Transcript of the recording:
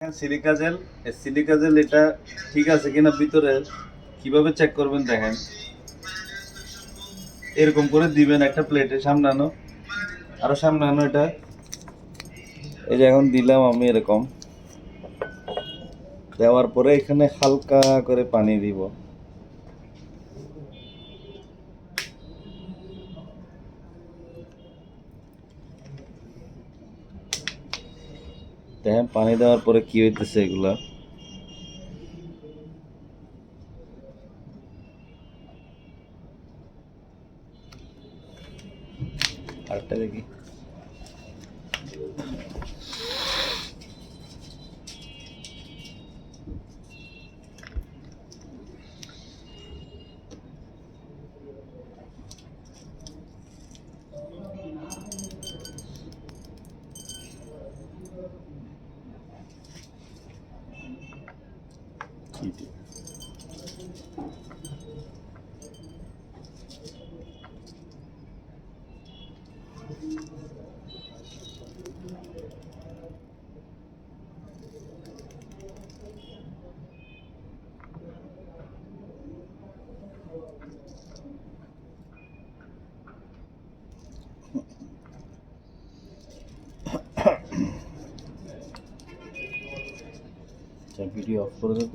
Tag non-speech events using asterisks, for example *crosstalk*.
Silica gel silica gel এটা ঠিক আছে কিনা ভিতরে? কীভাবে চেক করবেন দেখেন? এরকম করে দিবেন একটা প্লেটে সামনানো আরও সামনানো এটা। এই যে এখন দিলাম আমি এরকম। দেওয়ার পরে এখানে হালকা করে পানি দিব। দেখেন পানি দেওয়ার পরে কি হইতেছে এগুলা? আরেকটা দেখি। *coughs* ভিডিও অফ করে দে তো